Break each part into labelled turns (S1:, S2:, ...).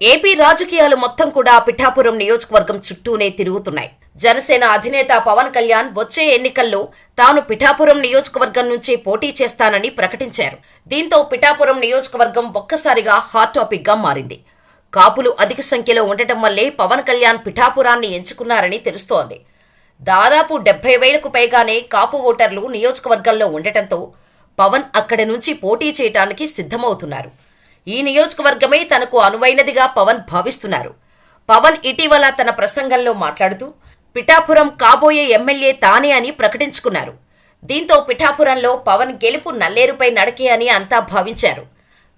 S1: AP రాజకీయాలు మొత్తం కూడా పిఠాపురం నియోజకవర్గం చుట్టూనే తిరుగుతున్నాయి. జనసేన అధినేత పవన్ కళ్యాణ్ వచ్చే ఎన్నికల్లో తాను పిఠాపురం నియోజకవర్గం నుంచి పోటీ చేస్తానని ప్రకటించారు. దీంతో పిఠాపురం నియోజకవర్గం ఒక్కసారిగా హాట్ టాపిక్గా మారింది. కాపులు అధిక సంఖ్యలో ఉండటం వల్లే పవన్ కళ్యాణ్ పిఠాపురాన్ని ఎంచుకున్నారని తెలుస్తోంది. దాదాపు డెబ్బై వేలకు పైగానే కాపు ఓటర్లు నియోజకవర్గంలో ఉండటంతో పవన్ అక్కడి నుంచి పోటీ చేయటానికి సిద్ధమవుతున్నారు. ఈ నియోజకవర్గమే తనకు అనువైనదిగా పవన్ భావిస్తున్నారు. పవన్ ఇటీవల తన ప్రసంగంలో మాట్లాడుతూ పిఠాపురం కాబోయే ఎమ్మెల్యే తానే అని ప్రకటించుకున్నారు. దీంతో పిఠాపురంలో పవన్ గెలుపు నల్లేరుపై నడకే అని అంతా భావించారు.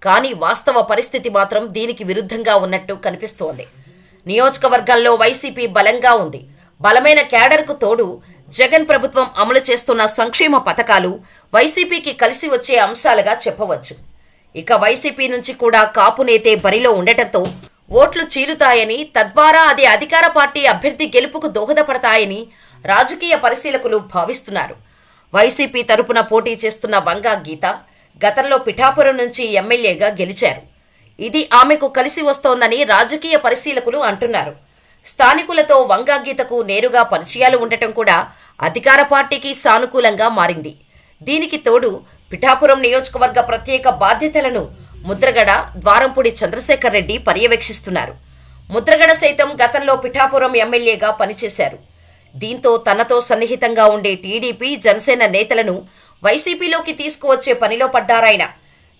S1: కానీ వాస్తవ పరిస్థితి మాత్రం దీనికి విరుద్ధంగా ఉన్నట్టు కనిపిస్తోంది. నియోజకవర్గంలో వైసీపీ బలంగా ఉంది. బలమైన క్యాడర్కు తోడు జగన్ ప్రభుత్వం అమలు చేస్తున్న సంక్షేమ పథకాలు వైసీపీకి కలిసి వచ్చే అంశాలుగా చెప్పవచ్చు. ఇక వైసీపీ నుంచి కూడా కాపు నేతే బరిలో ఉండటంతో ఓట్లు చీలుతాయని తద్వారా అది అధికార పార్టీ అభ్యర్థి గెలుపుకు దోహదపడతాయని రాజకీయ పరిశీలకులు భావిస్తున్నారు. వైసీపీ తరపున పోటీ చేస్తున్న వంగా గీత గతంలో పిఠాపురం నుంచి ఎమ్మెల్యేగా గెలిచారు. ఇది ఆమెకు కలిసి వస్తోందని రాజకీయ పరిశీలకులు అంటున్నారు. స్థానికులతో వంగా గీతకు నేరుగా పరిచయాలు ఉండటం కూడా అధికార పార్టీకి సానుకూలంగా మారింది. దీనికి తోడు పిఠాపురం నియోజకవర్గ ప్రత్యేక బాధ్యతలను ముద్రగడ ద్వారంపూడి చంద్రశేఖర్ రెడ్డి పర్యవేక్షిస్తున్నారు. ముద్రగడ సైతం గతంలో పిఠాపురం ఎమ్మెల్యేగా పనిచేశారు. దీంతో తనతో సన్నిహితంగా ఉండే టీడీపీ జనసేన నేతలను వైసీపీలోకి తీసుకువచ్చే పనిలో పడ్డారాయన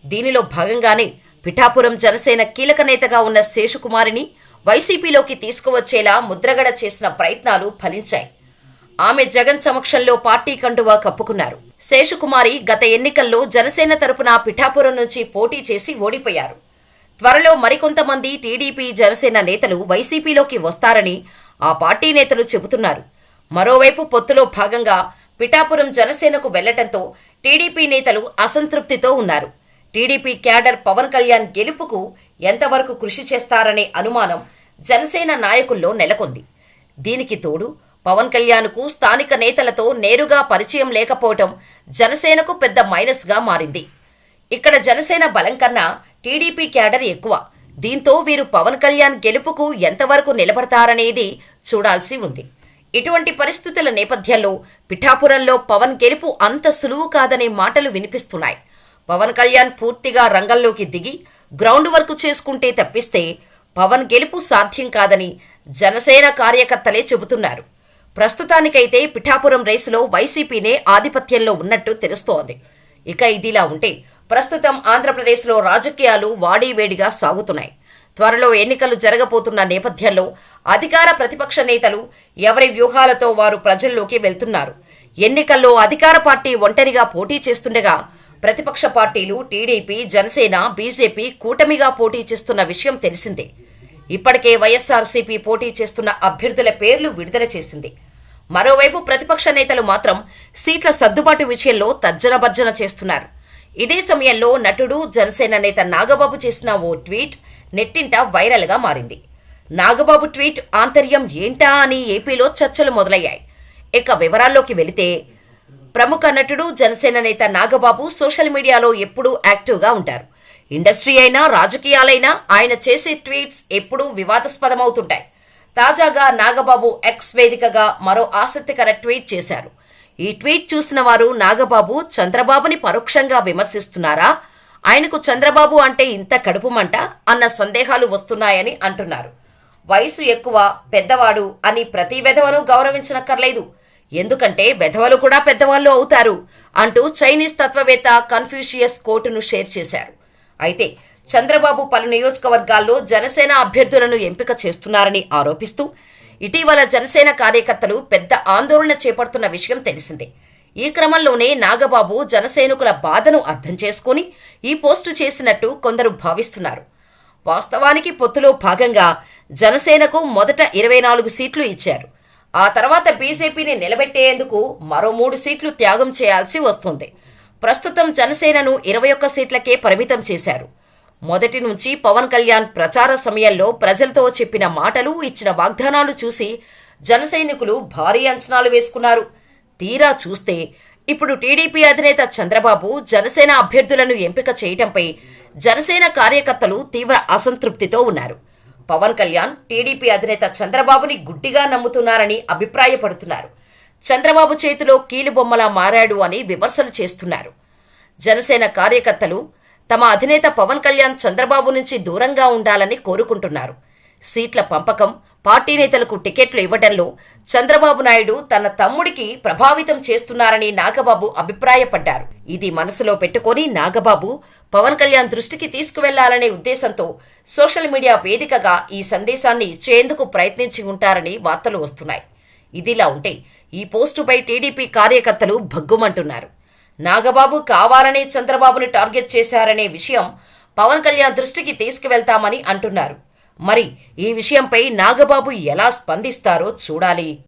S1: దీనిలో భాగంగానే పిఠాపురం జనసేన కీలక నేతగా ఉన్న శేషుకుమారిని వైసీపీలోకి తీసుకువచ్చేలా ముద్రగడ చేసిన ప్రయత్నాలు ఫలించాయి. ఆమె జగన్ సమక్షంలో పార్టీ కండువా కప్పుకున్నారు. శేషుకుమారి గత ఎన్నికల్లో జనసేన తరపున పిఠాపురం నుంచి పోటీ చేసి ఓడిపోయారు. త్వరలో మరికొంతమంది టీడీపీ జనసేన నేతలు వైసీపీలోకి వస్తారని ఆ పార్టీ నేతలు చెబుతున్నారు. మరోవైపు పొత్తులో భాగంగా పిఠాపురం జనసేనకు వెళ్ళటంతో టీడీపీ నేతలు అసంతృప్తితో ఉన్నారు. టీడీపీ క్యాడర్ పవన్ కళ్యాణ్ గెలుపుకు ఎంతవరకు కృషి చేస్తారనే అనుమానం జనసేన నాయకుల్లో నెలకొంది. దీనికి తోడు పవన్ కళ్యాణ్కు స్థానిక నేతలతో నేరుగా పరిచయం లేకపోవటం జనసేనకు పెద్ద మైనస్గా మారింది. ఇక్కడ జనసేన బలం కన్నా టీడీపీ క్యాడర్ ఎక్కువ. దీంతో వీరు పవన్ కళ్యాణ్ గెలుపుకు ఎంతవరకు నిలబడతారనేది చూడాల్సి ఉంది. ఇటువంటి పరిస్థితుల నేపథ్యంలో పిఠాపురంలో పవన్ గెలుపు అంత సులువు కాదనే మాటలు వినిపిస్తున్నాయి. పవన్ కళ్యాణ్ పూర్తిగా రంగంలోకి దిగి గ్రౌండ్ వర్క్ చేసుకుంటే తప్పిస్తే పవన్ గెలుపు సాధ్యం కాదని జనసేన కార్యకర్తలే చెబుతున్నారు. ప్రస్తుతానికైతే పిఠాపురం రేసులో వైసీపీనే ఆధిపత్యంలో ఉన్నట్టు తెలుస్తోంది. ఇక ఇదిలా ఉంటే ప్రస్తుతం ఆంధ్రప్రదేశ్లో రాజకీయాలు వాడీవేడిగా సాగుతున్నాయి. త్వరలో ఎన్నికలు జరగబోతున్న నేపథ్యంలో అధికార ప్రతిపక్ష నేతలు ఎవరి వ్యూహాలతో వారు ప్రజల్లోకి వెళ్తున్నారు. ఎన్నికల్లో అధికార పార్టీ ఒంటరిగా పోటీ చేస్తుండగా ప్రతిపక్ష పార్టీలు టీడీపీ జనసేన బీజేపీ కూటమిగా పోటీ చేస్తున్న విషయం తెలిసిందే. ఇప్పటికే వైఎస్ఆర్సీపీ పోటీ చేస్తున్న అభ్యర్థుల పేర్లు విడుదల చేసింది. మరోవైపు ప్రతిపక్ష నేతలు మాత్రం సీట్ల సర్దుబాటు విషయంలో తర్జనభర్జన చేస్తున్నారు. ఇదే సమయంలో నటుడు జనసేన నేత నాగబాబు చేసిన ఓ ట్వీట్ నెట్టింట వైరల్గా మారింది. నాగబాబు ట్వీట్ ఆంతర్యం ఏంటా అని ఏపీలో చర్చలు మొదలయ్యాయి. ఇక వివరాల్లోకి వెళితే ప్రముఖ నటుడు జనసేన నేత నాగబాబు సోషల్ మీడియాలో ఎప్పుడూ యాక్టివ్గా ఉంటారు. ఇండస్ట్రీ అయినా రాజకీయాలైనా ఆయన చేసే ట్వీట్స్ ఎప్పుడూ వివాదాస్పదమవుతుంటాయి. తాజాగా నాగబాబు ఎక్స్ వేదికగా మరో ఆసక్తికర ట్వీట్ చేశారు. ఈ ట్వీట్ చూసిన వారు నాగబాబు చంద్రబాబుని పరోక్షంగా విమర్శిస్తున్నారా? ఆయనకు చంద్రబాబు అంటే ఇంత కడుపుమంట అన్న సందేహాలు వస్తున్నాయని అంటున్నారు. వయసు ఎక్కువ పెద్దవాడు అని ప్రతి వెధవను గౌరవించనక్కర్లేదు. ఎందుకంటే వెధవలు కూడా పెద్దవాళ్ళు అవుతారు అంటూ చైనీస్ తత్వవేత్త కన్ఫ్యూషియస్ కోటును షేర్ చేశారు. అయితే చంద్రబాబు పలు నియోజకవర్గాల్లో జనసేన అభ్యర్థులను ఎంపిక చేస్తున్నారని ఆరోపిస్తూ ఇటీవల జనసేన కార్యకర్తలు పెద్ద ఆందోళన చేపడుతున్న విషయం తెలిసిందే. ఈ క్రమంలోనే నాగబాబు జనసైనికుల బాధను అర్థం చేసుకుని ఈ పోస్టు చేసినట్టు కొందరు భావిస్తున్నారు. వాస్తవానికి పొత్తులో భాగంగా జనసేనకు మొదట ఇరవై నాలుగు సీట్లు ఇచ్చారు. ఆ తర్వాత బీజేపీని నిలబెట్టేందుకు మరో మూడు సీట్లు త్యాగం చేయాల్సి వస్తుంది. ప్రస్తుతం జనసేనను ఇరవై ఒక్క సీట్లకే పరిమితం చేశారు. మొదటి నుంచి పవన్ కళ్యాణ్ ప్రచార సమయంలో ప్రజలతో చెప్పిన మాటలు ఇచ్చిన వాగ్దానాలు చూసి జనసైనికులు భారీ అంచనాలు వేసుకున్నారు. తీరా చూస్తే ఇప్పుడు టీడీపీ అధినేత చంద్రబాబు జనసేన అభ్యర్థులను ఎంపిక చేయటంపై జనసేన కార్యకర్తలు తీవ్ర అసంతృప్తితో ఉన్నారు. పవన్ కళ్యాణ్ టీడీపీ అధినేత చంద్రబాబుని గుడ్డిగా నమ్ముతున్నారని అభిప్రాయపడుతున్నారు. చంద్రబాబు చేతిలో కీలుబొమ్మలా మారాడు అని విమర్శలు చేస్తున్నారు. జనసేన కార్యకర్తలు తమ అధినేత పవన్ కళ్యాణ్ చంద్రబాబు నుంచి దూరంగా ఉండాలని కోరుకుంటున్నారు. సీట్ల పంపకం పార్టీ నేతలకు టికెట్లు ఇవ్వడంలో చంద్రబాబు నాయుడు తన తమ్ముడికి ప్రభావితం చేస్తున్నారని నాగబాబు అభిప్రాయపడ్డారు. ఇది మనసులో పెట్టుకొని నాగబాబు పవన్ కళ్యాణ్ దృష్టికి తీసుకువెళ్ళాలనే ఉద్దేశంతో సోషల్ మీడియా వేదికగా ఈ సందేశాన్ని ఇచ్చేందుకు ప్రయత్నించి ఉంటారని వార్తలు వస్తున్నాయి. ఇదిలా ఉంటే ఈ పోస్టుపై టీడీపీ కార్యకర్తలు భగ్గుమంటున్నారు. నాగబాబు కావాలనే చంద్రబాబుని టార్గెట్ చేశారనే విషయం పవన్ కళ్యాణ్ దృష్టికి తీసుకువెళ్తామని అంటున్నారు. మరి ఈ విషయంపై నాగబాబు ఎలా స్పందిస్తారో చూడాలి.